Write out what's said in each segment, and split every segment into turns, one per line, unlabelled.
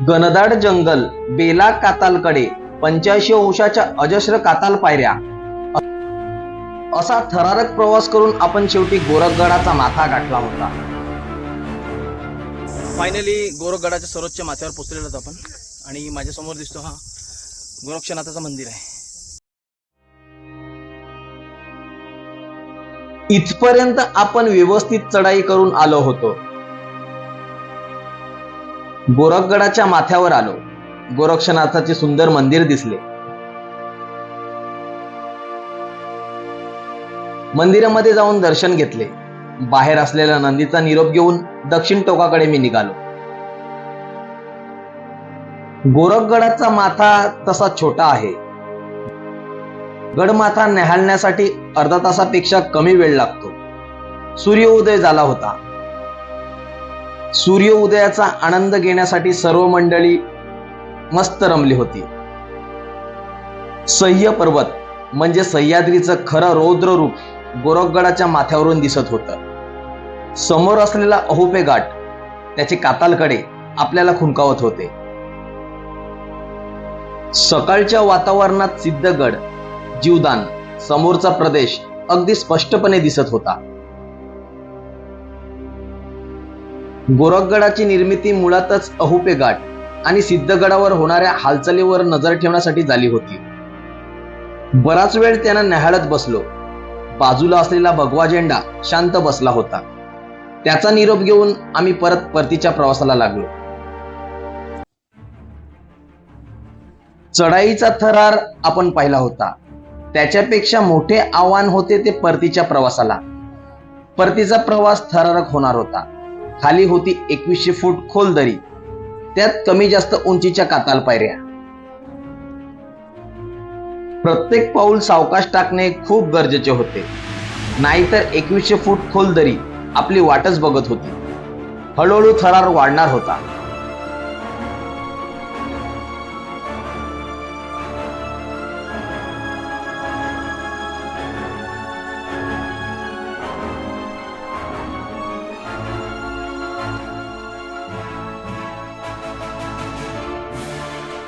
घनदाट जंगल बेला कातालकडे पंच्याऐंशी अंशाच्या अजस्र काताल पायऱ्या. असा थरारक प्रवास करून आपण शेवटी गोरखगडाचा माथा गाठला होता.
फायनली गोरखगडाच्या सर्वोच्च माथ्यावर पोहोचलेलो आहोत आपण. आणि माझ्यासमोर दिसतो हा गोरक्षनाथाचं मंदिर आहे.
इथपर्यंत आपण व्यवस्थित चढाई करून आलो होतो. गोरखगडाच्या माथ्यावर आलो. गोरक्षनाथाचे सुंदर मंदिर दिसले. मंदिरामध्ये जाऊन दर्शन घेतले. बाहेर असलेल्या नंदीचा निरोप घेऊन दक्षिण टोकाकडे मी निघालो. गोरखगडाचा माथा तसा छोटा आहे. गडमाथा न्याहाळण्यासाठी अर्धा तासापेक्षा कमी वेळ लागतो. सूर्योदय झाला होता. सूर्य उदयाचा आनंद घेण्यासाठी सर्व मंडळी मस्त रमली होती. सह्य पर्वत म्हणजे सह्याद्रीचं खरं रौद्र रूप गोरखगडाच्या माथ्यावरून दिसत होतं. समोर असलेला अहोपे घाट त्याचे कातालकडे आपल्याला खुंकावत होते. सकाळच्या वातावरणात सिद्धगड जीवदान समोरचा प्रदेश अगदी स्पष्टपणे दिसत होता. गोरखगडाची निर्मिती मुळातच अहुपे घाट आणि सिद्धगडावर होणाऱ्या हालचालीवर नजर ठेवण्यासाठी झाली होती. बराच वेळ त्यांना न्याहाळत बसलो. बाजूला असलेला भगवा झेंडा शांत बसला होता. त्याचा निरोप घेऊन आम्ही परत परतीच्या प्रवासाला लागलो. चढाईचा थरार आपण पाहिला होता. त्याच्यापेक्षा मोठे आव्हान होते ते परतीच्या प्रवासाला. परतीचा प्रवास थरारक होणार होता. खाली होती एकवीसशे फूट खोल दरी. त्यात कमी जास्त उंचीच्या काताल पायऱ्या. प्रत्येक पाऊल सावकाश टाकणे खूप गरजेचे होते. नाहीतर एकवीसशे फूट खोल दरी आपली वाटच बघत होती. हळूहळू थरार वाढणार होता.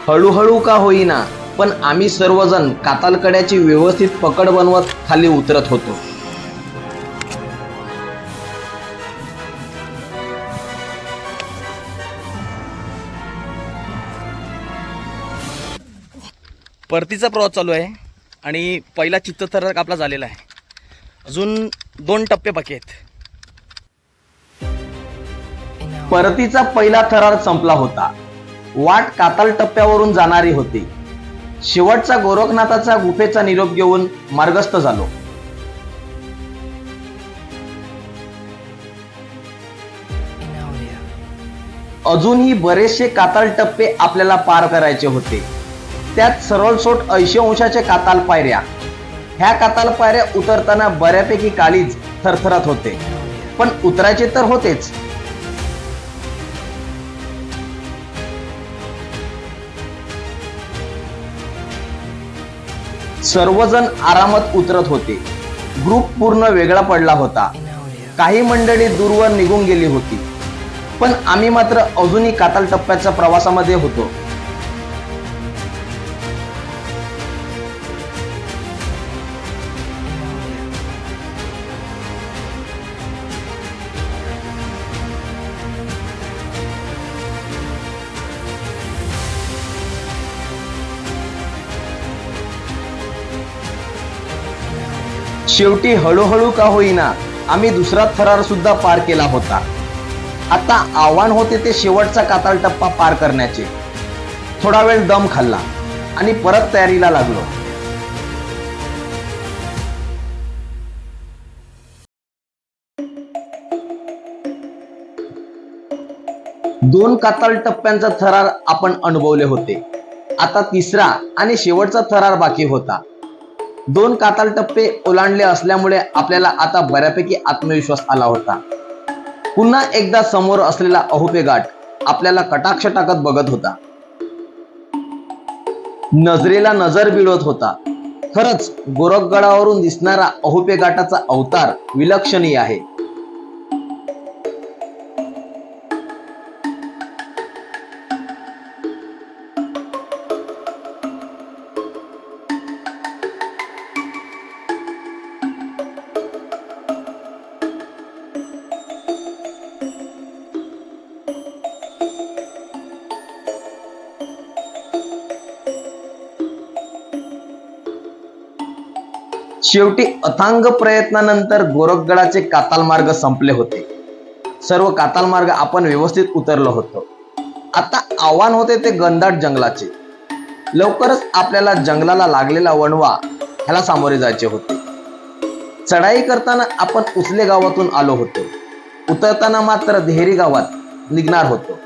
हळूहळू का होईना पण आम्ही सर्वजण कातालकड्याची व्यवस्थित पकड बनवत खाली उतरत होतो.
परतीचा प्रवास चालू आहे आणि पहिला चित्तथरारक आपला झालेला आहे. अजून दोन टप्पे बाकी आहेत.
परतीचा पहिला थरार संपला होता. वाट काताल टप्प्यावरून जाणारी होती. शेवटचा गोरखनाथाचा गुफेचा निरोप घेऊन मार्गस्थ झालो. अजूनही बरेचसे काताल टप्पे आपल्याला पार करायचे होते. त्यात सरळसोट ऐंशी अंशाच्या काताल पायऱ्या. ह्या काताल पायऱ्या उतरताना बऱ्यापैकी काळीच थरथरत होते. पण उतरायचे तर होतेच. सर्वजण आरामात उतरत होते. ग्रुप पूर्ण वेगळा पडला होता. काही मंडळी दूरवर निघून गेली होती. पण आम्ही मात्र अजूनही काताल टप्प्याच्या प्रवासामध्ये होतो. शेवटी हळूहळू का होईना आम्ही दुसरा थरार सुद्धा पार केला होता. आता आव्हान होते ते शेवटचा काताल टप्पा पार करण्याचे. थोडा वेळ दम खाल्ला आणि परत तयारीला लागलो. दोन काताल टप्प्यांचा थरार आपण अनुभवले होते. आता तिसरा आणि शेवटचा थरार बाकी होता. दोन काताल टप्पे ओलांडले असल्यामुळे आपल्याला आता बऱ्यापैकी आत्मविश्वास आला होता. पुन्हा एकदा समोर असलेला अहोपे घाट आपल्याला कटाक्ष टाकत बघत होता. नजरेला नजर बिळवत होता. खरंच गोरखगडावरून दिसणारा अहोपे घाटाचा अवतार विलक्षणीय आहे. शेवटी अथांग प्रयत्नानंतर गोरखगडाचे काताल मार्ग संपले होते. सर्व काताल मार्ग आपण व्यवस्थित उतरलो होतो. आता आव्हान होते ते गंधाट जंगलाचे. लवकरच आपल्याला जंगलाला लागलेला वणवा ह्याला सामोरे जायचे होते. चढाई करताना आपण उचले गावातून आलो होतो. उतरताना मात्र देहरी गावात निघणार होतो.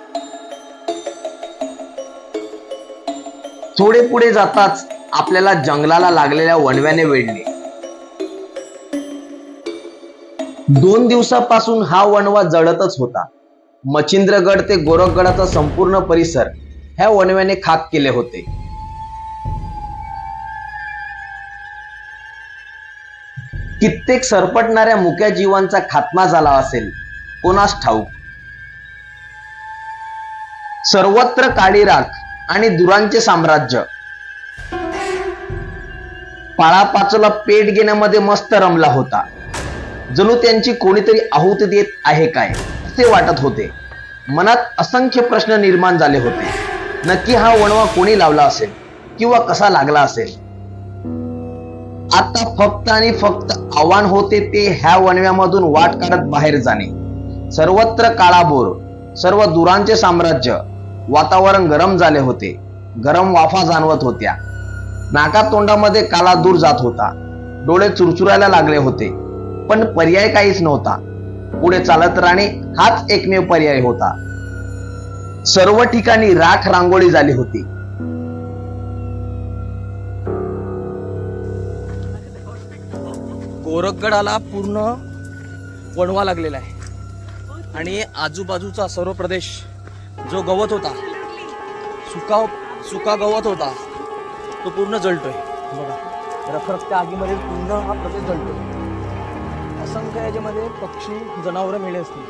थोडे पुढे जाताच आपल्याला जंगलाला लागलेल्या वणव्याने वेढले. दोन दिवसापासून हा वणवा जळतच होता. मच्छिंद्रगड ते गोरखगडाचा संपूर्ण परिसर ह्या वणव्याने खाक केले होते. कित्येक सरपटणाऱ्या मुक्या जीवांचा खात्मा झाला असेल कोणास ठाऊक? सर्वत्र काळी राख आणि दुरांचे साम्राज्य. पाळापाचोला पेट घेण्यामध्ये मस्त रमला होता. जणू त्यांची कोणीतरी आहुती देत आहे काय असे वाटत होते. मनात असंख्य प्रश्न निर्माण झाले होते. नक्की हा वणवा कोणी लावला असेल किंवा कसा लागला असेल? आता फक्त आणि फक्त आव्हान होते ते ह्या वणव्यामधून वाट काढत बाहेर जाणे. सर्वत्र काळाबोर सर्व दुरांचे साम्राज्य वातावरण गरम झाले होते. गरम वाफा जाणवत होत्या. नाका तोंडामध्ये काला दूर जात होता. डोळे चुरचुरायला लागले होते. पण पर्याय काहीच नव्हता. पुढे चालत राहणे हाच एकमेव पर्याय होता. सर्व ठिकाणी राख रांगोळी झाली होती.
गोरखगडाला पूर्ण वणवा लागलेला आहे. आणि आजूबाजूचा सर्व प्रदेश जो गवत होता सुका सुका गवत होता तो पूर्ण जळतोय. बघा रखरखत्या आगीमध्ये पूर्ण हा प्रदेश जळतोय. असंख्य याच्यामध्ये पक्षी जनावरं मिळे असतील?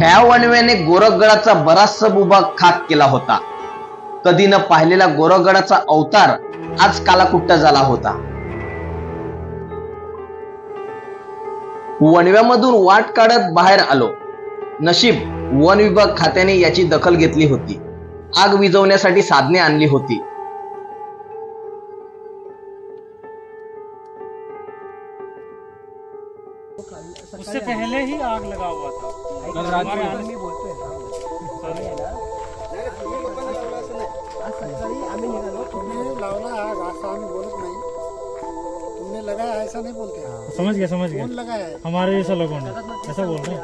ह्या वणव्याने गोरखगडाचा बराचसा भूभाग खाक केला होता. कधी न पाहिलेला गोरखगडाचा अवतार आज कालाकुट्टा झाला होता. वणव्यामधून वाट काढत बाहेर आलो. नशीब वन विभाग खात्याने याची दखल घेतली होती. आग विझवण्यासाठी साधने आणली होती.
उससे पहले ही आग लगा हुआ था। कल रात में
तुमने लावला आग असं बोलत नाही तुमने लगाया ऐसा नहीं बोलते हैं
समझ गया समझ गया।
कौन लगाया
हमारे जैसा लोगों ने ऐसा बोल रहे हैं।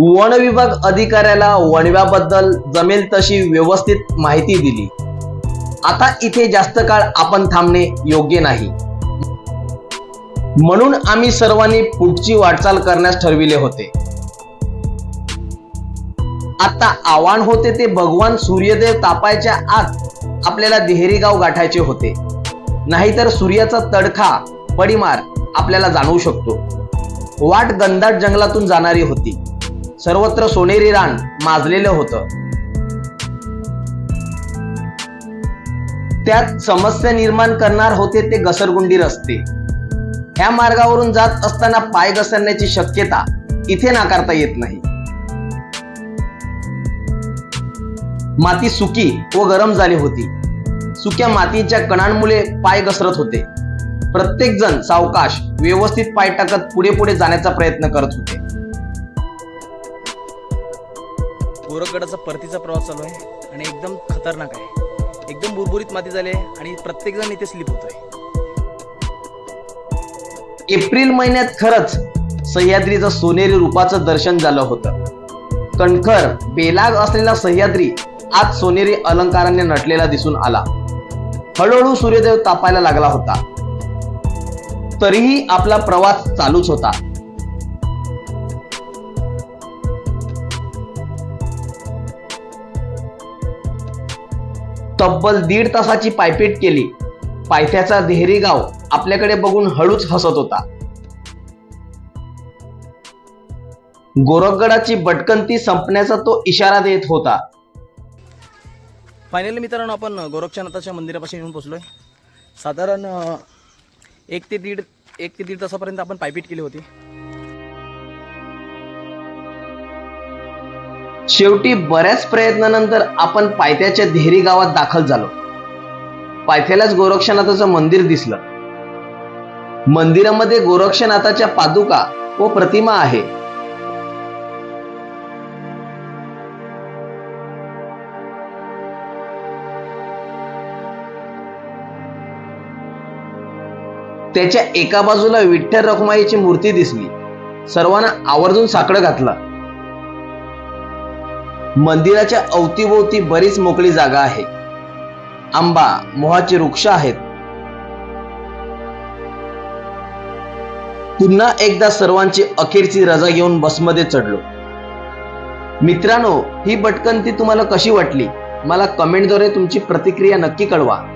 वन विभाग अधिकाऱ्याला वणव्याबद्दल जमेल तशी व्यवस्थित माहिती दिली. आता इथे जास्त काळ आपण थांबणे योग्य नाही. म्हणून आम्ही सर्वांनी पुढची वाटचाल करण्यास ठरविले होते. आता आव्हान होते ते भगवान सूर्यदेव तापायच्या आत आपल्याला देहरीगाव गाठायचे होते. नाहीतर सूर्याचा तडखा पडिमार आपल्याला जाणवू शकतो. वाट गंधाट जंगलातून जाणारी होती. सर्वत्र सोनेरी रान माजलेलं होतं. त्यात समस्या निर्माण करणार होते ते घसरगुंडी रस्ते. ह्या मार्गावरून जात असताना पाय घसरण्याची शक्यता इथे नाकारता येत नाही. माती सुकी व गरम झाली होती. सुक्या मातीच्या कणांमुळे पाय घसरत होते. प्रत्येक जण सावकाश व्यवस्थित पाय टाकत पुढे पुढे जाण्याचा प्रयत्न करत होते.
गोरखगडाचा परतीचा प्रवास चालू आहे आणि एकदम खतरनाक आहे. एकदम बुरबुरीत माती झाली आहे आणि प्रत्येकजण इथे स्लिप होतोय.
एप्रिल महिन्यात खरंच सह्याद्रीचं सोनेरी रूपाचं दर्शन झालं होतं. कणखर बेलाग असलेला सह्याद्री आज सोनेरी अलंकाराने नटलेला दिसून आला. हळूहळू सूर्यदेव तापायला लागला होता. तरीही आपला प्रवास चालूच होता. तब्बल दीड तासाची पायपीट केली. पायथ्याचा देहरी गाव आपल्याकडे बघून हळूच हसत होता. गोरखगडाची भटकंती संपण्याचा तो इशारा देत होता.
फायनली मित्रांनो आपण गोरक्षनाथाच्या मंदिरापासून येऊन पोचलो आहे साधारण एक ते दीड एक ते दीड तासापर्यंत आपण पायपीट केली होती.
शेवटी बऱ्याच प्रयत्नानंतर आपण पायथ्याच्या धेरी गावात दाखल झालो. पायथ्यालाच गोरक्षनाथाचं मंदिर दिसलं. मंदिरामध्ये गोरक्षनाथाच्या पादुका व प्रतिमा आहे. त्याच्या एका बाजूला विठ्ठल रखुमाईची मूर्ती दिसली. सर्वांना आवर्जून साकडं घातलं. मंदिराच्या अवतीभोवती बरीच मोकळी जागा आहे. आंबा मोहाचे वृक्ष आहेत. पुन्हा एकदा सर्वांची अखेरची रजा घेऊन बसमध्ये चढलो. मित्रांनो ही भटकंती तुम्हाला कशी वाटली? मला कमेंटद्वारे तुमची प्रतिक्रिया नक्की कळवा.